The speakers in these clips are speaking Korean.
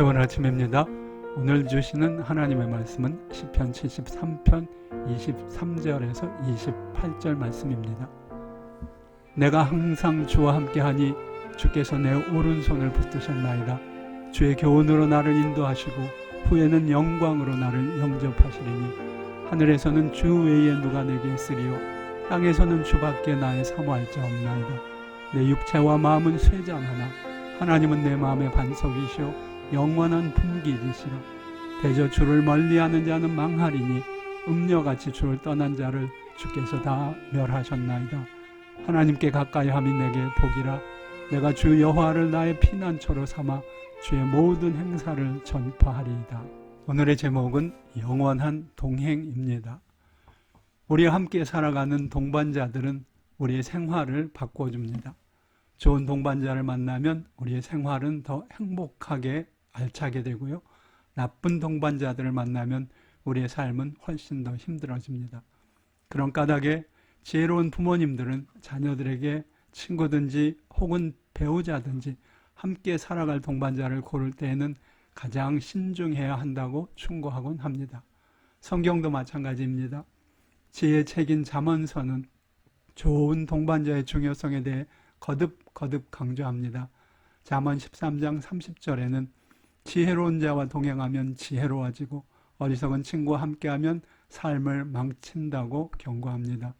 좋은 아침입니다. 오늘 주시는 하나님의 말씀은 시편 73편 23절에서 28절 말씀입니다. 내가 항상 주와 함께하니 주께서 내 오른손을 붙드셨나이다. 주의 교훈으로 나를 인도하시고 후에는 영광으로 나를 영접하시리니 하늘에서는 주 외에 누가 내게 있으리요 땅에서는 주밖에 나의 사모할 자 없나이다. 내 육체와 마음은 쇠잔하나 하나님은 내 마음의 반석이시오 영원한 품기이시라. 대저 주를 멀리하는 자는 망하리니 음녀같이 주를 떠난 자를 주께서 다 멸하셨나이다. 하나님께 가까이 함이 내게 복이라. 내가 주 여호와를 나의 피난처로 삼아 주의 모든 행사를 전파하리이다. 오늘의 제목은 영원한 동행입니다. 우리와 함께 살아가는 동반자들은 우리의 생활을 바꿔줍니다. 좋은 동반자를 만나면 우리의 생활은 더 행복하게 알차게 되고요. 나쁜 동반자들을 만나면 우리의 삶은 훨씬 더 힘들어집니다. 그런 까닭에 지혜로운 부모님들은 자녀들에게 친구든지 혹은 배우자든지 함께 살아갈 동반자를 고를 때에는 가장 신중해야 한다고 충고하곤 합니다. 성경도 마찬가지입니다. 지혜 책인 잠언서는 좋은 동반자의 중요성에 대해 거듭 거듭 강조합니다. 잠언 13장 30절에는 지혜로운 자와 동행하면 지혜로워지고 어리석은 친구와 함께하면 삶을 망친다고 경고합니다.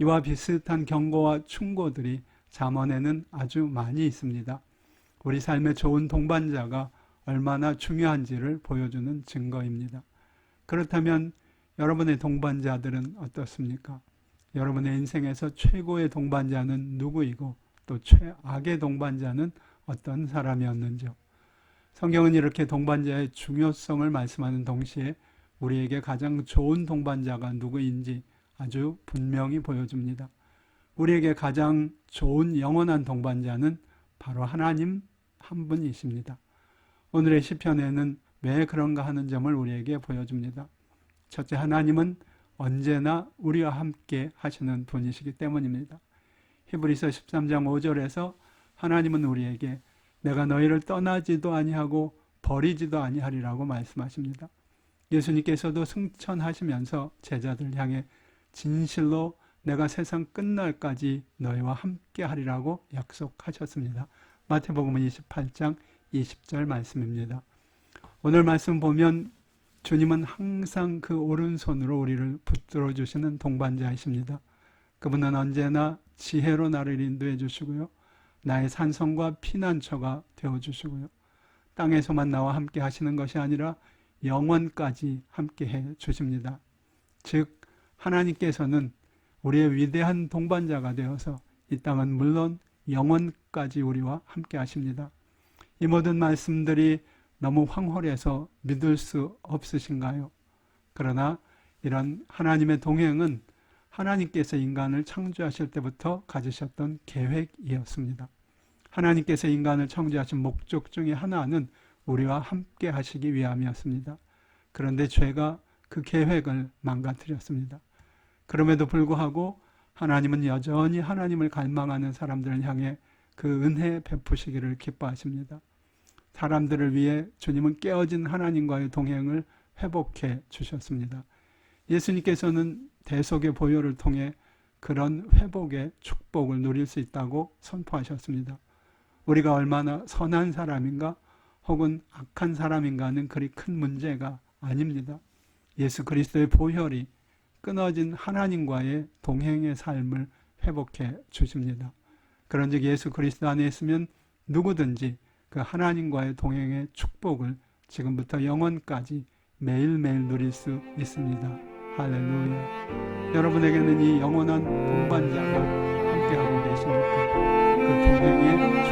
이와 비슷한 경고와 충고들이 잠언에는 아주 많이 있습니다. 우리 삶의 좋은 동반자가 얼마나 중요한지를 보여주는 증거입니다. 그렇다면 여러분의 동반자들은 어떻습니까? 여러분의 인생에서 최고의 동반자는 누구이고 또 최악의 동반자는 어떤 사람이었는지요. 성경은 이렇게 동반자의 중요성을 말씀하는 동시에 우리에게 가장 좋은 동반자가 누구인지 아주 분명히 보여줍니다. 우리에게 가장 좋은 영원한 동반자는 바로 하나님 한 분이십니다. 오늘의 시편에는 왜 그런가 하는 점을 우리에게 보여줍니다. 첫째, 하나님은 언제나 우리와 함께 하시는 분이시기 때문입니다. 히브리서 13장 5절에서 하나님은 우리에게 내가 너희를 떠나지도 아니하고 버리지도 아니하리라고 말씀하십니다. 예수님께서도 승천하시면서 제자들 향해 진실로 내가 세상 끝날까지 너희와 함께 하리라고 약속하셨습니다. 마태복음 28장 20절 말씀입니다. 오늘 말씀 보면 주님은 항상 그 오른손으로 우리를 붙들어 주시는 동반자이십니다. 그분은 언제나 지혜로 나를 인도해 주시고요. 나의 산성과 피난처가 되어 주시고요. 땅에서만 나와 함께 하시는 것이 아니라 영원까지 함께 해 주십니다. 즉 하나님께서는 우리의 위대한 동반자가 되어서 이 땅은 물론 영원까지 우리와 함께 하십니다. 이 모든 말씀들이 너무 황홀해서 믿을 수 없으신가요? 그러나 이런 하나님의 동행은 하나님께서 인간을 창조하실 때부터 가지셨던 계획이었습니다. 하나님께서 인간을 창조하신 목적 중에 하나는 우리와 함께 하시기 위함이었습니다. 그런데 죄가 그 계획을 망가뜨렸습니다. 그럼에도 불구하고 하나님은 여전히 하나님을 갈망하는 사람들을 향해 그 은혜 베푸시기를 기뻐하십니다. 사람들을 위해 주님은 깨어진 하나님과의 동행을 회복해 주셨습니다. 예수님께서는 대속의 보혈을 통해 그런 회복의 축복을 누릴 수 있다고 선포하셨습니다. 우리가 얼마나 선한 사람인가 혹은 악한 사람인가는 그리 큰 문제가 아닙니다. 예수 그리스도의 보혈이 끊어진 하나님과의 동행의 삶을 회복해 주십니다. 그런즉 예수 그리스도 안에 있으면 누구든지 그 하나님과의 동행의 축복을 지금부터 영원까지 매일매일 누릴 수 있습니다. 할렐루야. 여러분에게는 이 영원한 동반자가 함께하고 계십니까? 그 동행의